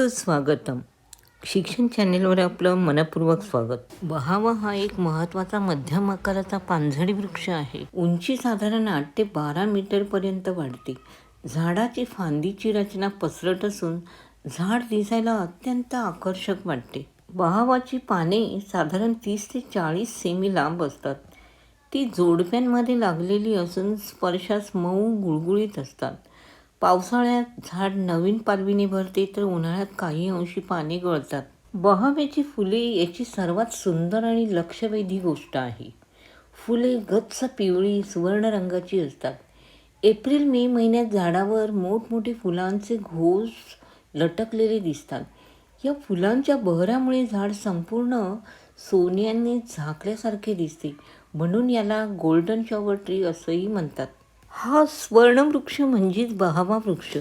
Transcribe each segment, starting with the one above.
सुस्वागतम शिक्षण चॅनेलवर आपलं मनपूर्वक स्वागत. बहावा हा एक महत्त्वाचा मध्यम आकाराचा पानझडी वृक्ष आहे. उंची साधारण आठ ते बारा मीटरपर्यंत वाढते. झाडाची फांदीची रचना पसरट असून झाड दिसायला अत्यंत आकर्षक वाटते. बहावाची पाने साधारण तीस ते चाळीस सेमी लांब असतात. ती जोडप्यांमध्ये लागलेली असून स्पर्शास मऊ गुळगुळीत असतात. पावसाळ्यात झाड नवीन पालवीने भरते तर उन्हाळ्यात काही अंशी पाने गळतात. बहाव्याची फुले याची सर्वात सुंदर आणि लक्षवेधी गोष्ट आहे. फुले गच्च पिवळी सुवर्ण रंगाची असतात. एप्रिल मे महिन्यात झाडावर मोठमोठे फुलांचे घोस लटकलेले दिसतात. या फुलांच्या बहरामुळे झाड संपूर्ण सोन्याने झाकल्यासारखे दिसते. म्हणून याला गोल्डन शॉवर ट्री असंही म्हणतात. हा स्वर्णवृक्ष म्हणजेच बहावा वृक्ष.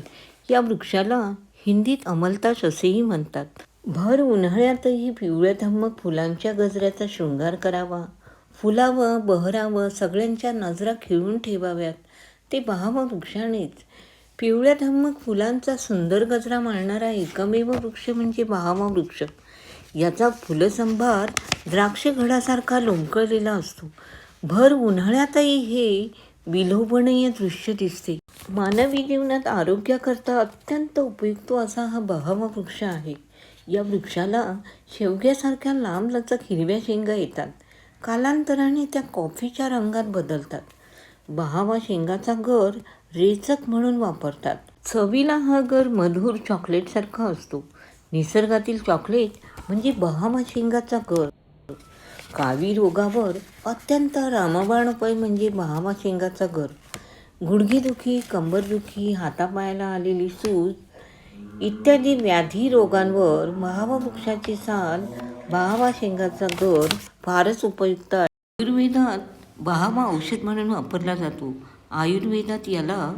या वृक्षाला हिंदीत अमलताश असेही म्हणतात. भर उन्हाळ्यातही पिवळ्या धम्मक फुलांच्या गजऱ्याचा शृंगार करावा. फुलावं बहरावं सगळ्यांच्या नजरा खिळून ठेवाव्यात. ते बहावा वृक्षानेच. पिवळ्या धम्मक फुलांचा सुंदर गजरा मारणारा एकमेव वृक्ष म्हणजे बहावा वृक्ष. याचा फुलसंभार द्राक्ष घडासारखा लोंबकळलेला असतो. भर उन्हाळ्यातही हे विलोभनीय दृश्य दिसते. मानवी जीवनात आरोग्याकरता अत्यंत उपयुक्त असा हा बहावा वृक्ष आहे. या वृक्षाला शेवग्यासारख्या लांबलचक हिरव्या शेंगा येतात. कालांतराने त्या कॉफीच्या रंगात बदलतात. बहावा शेंगाचा गर रेचक म्हणून वापरतात. चवीला हा गर मधुर चॉकलेटसारखा असतो. निसर्गातील चॉकलेट म्हणजे बहावा शेंगाचा गर. कावी रोगावर अत्यंत रामबाण उपाय म्हणजे बहामा शेंगाचा गर गुडघेदुखी कंबरदुखी हातापायाला आलेली सूज इत्यादी व्याधी रोगांवर बहावा वृक्षाची साल बहावा शेंगाचा गर फारच उपयुक्त आहे. आयुर्वेदात बहावा औषध म्हणून वापरला जातो. आयुर्वेदात याला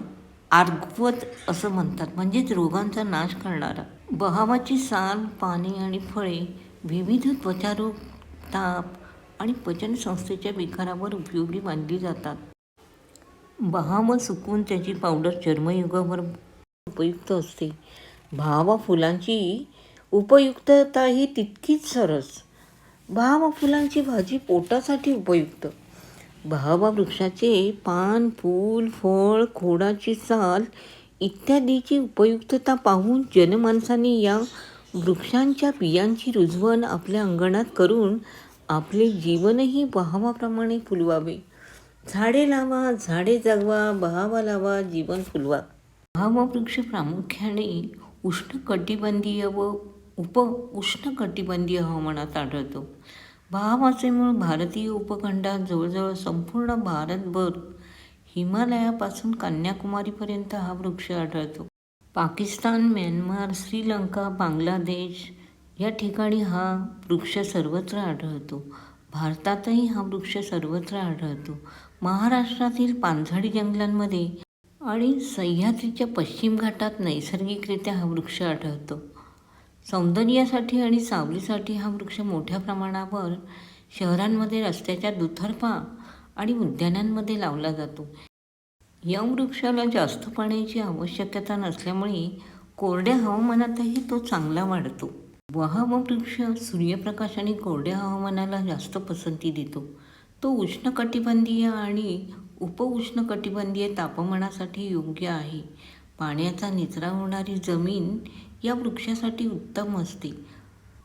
आर्गवत असं म्हणतात. म्हणजेच रोगांचा नाश करणारा. बहावाची साल पाने आणि फळे विविध त्वचारोग ताप आणि पचनसंस्थेच्या विकारावर उपयोगी मानली जातात. बहावा सुकून त्याची पावडर चर्मयुगावर उपयुक्त असते. भावा फुलांची उपयुक्तता ही तितकीच सरस. भावा फुलांची भाजी पोटासाठी उपयुक्त. भावा वृक्षाचे पान फूल फळ खोडाची साल इत्यादीची उपयुक्तता पाहून जनमानसाने या वृक्षांच्या बियांची रुजवण आपल्या अंगणात करून आपले जीवनही बहावाप्रमाणे फुलवावे. झाडे लावा झाडे जगवा बहावा लावा जीवन फुलवा. बहावा वृक्ष प्रामुख्याने उष्णकटिबंधीय व उप उष्णकटिबंधीय हवामानात आढळतो. बहावाचे मूळ भारतीय उपखंडात जवळजवळ संपूर्ण भारतभर हिमालयापासून कन्याकुमारीपर्यंत हा वृक्ष आढळतो. पाकिस्तान म्यानमार श्रीलंका बांगलादेश या ठिकाणी हा वृक्ष सर्वत्र आढळतो. भारतातही हा वृक्ष सर्वत्र आढळतो. महाराष्ट्रातील पानझडी जंगलांमध्ये आणि सह्याद्रीच्या पश्चिम घाटात नैसर्गिकरित्या हा वृक्ष आढळतो. सौंदर्यासाठी आणि सावलीसाठी हा वृक्ष मोठ्या प्रमाणावर शहरांमध्ये रस्त्याच्या दुथर्फा आणि उद्यानांमध्ये लावला जातो. या वृक्षाला जास्त पाण्याची आवश्यकता नसल्यामुळे कोरड्या हवामानातही तो चांगला वाढतो. वहावा वृक्ष सूर्यप्रकाश आणि कोरड्या हवामानाला जास्त पसंती देतो. तो उष्णकटिबंधीय आणि उपउष्णकटिबंधीय तापमानासाठी योग्य आहे. पाण्याचा निचरा होणारी जमीन या वृक्षासाठी उत्तम असते.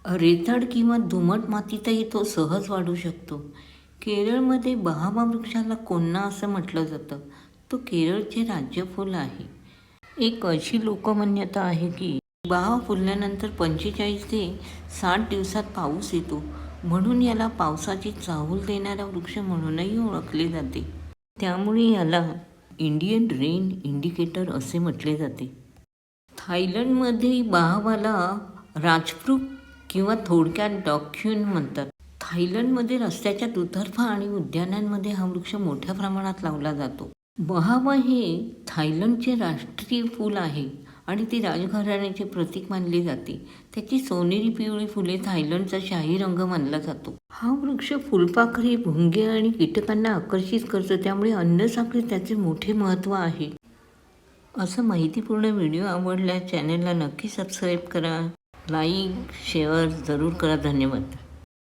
रेतड किंवा दुमट मातीतही तो सहज वाढू शकतो. केरळमध्ये बहामा वृक्षाला कोन्ना असं म्हटलं जातं? तो केरळचे राज्यफूल आहे. एक अशी लोकमान्यता आहे की बहाव फुलल्यानंतर पंचेचाळीस ते साठ दिवसात पाऊस येतो. म्हणून याला पावसाची चाहूल देणारा वृक्ष म्हणूनही ओळखले जाते. त्यामुळे याला इंडियन रेन इंडिकेटर असे म्हटले जाते. थायलंडमध्ये बहावाला राजप्रूक किंवा थोडक्यात डॉक्युन म्हणतात. थायलंडमध्ये रस्त्याच्या दुतर्फा आणि उद्यानांमध्ये हा वृक्ष मोठ्या प्रमाणात लावला जातो. बहावा हे थायलंडचे राष्ट्रीय फूल आहे. आणि ती राजघराण्याचे प्रतीक मानली जाते. त्याची सोनेरी पिवळी फुले थायलंडचा शाही रंग मानला जातो. हा वृक्ष फुलपाखरी भुंगे आणि कीटकांना आकर्षित करतो. त्यामुळे अन्नसाखळी त्याचे मोठे महत्त्व आहे. असं माहितीपूर्ण व्हिडिओ आवडल्यास चॅनलला नक्की सबस्क्राईब करा. लाईक शेअर जरूर करा. धन्यवाद.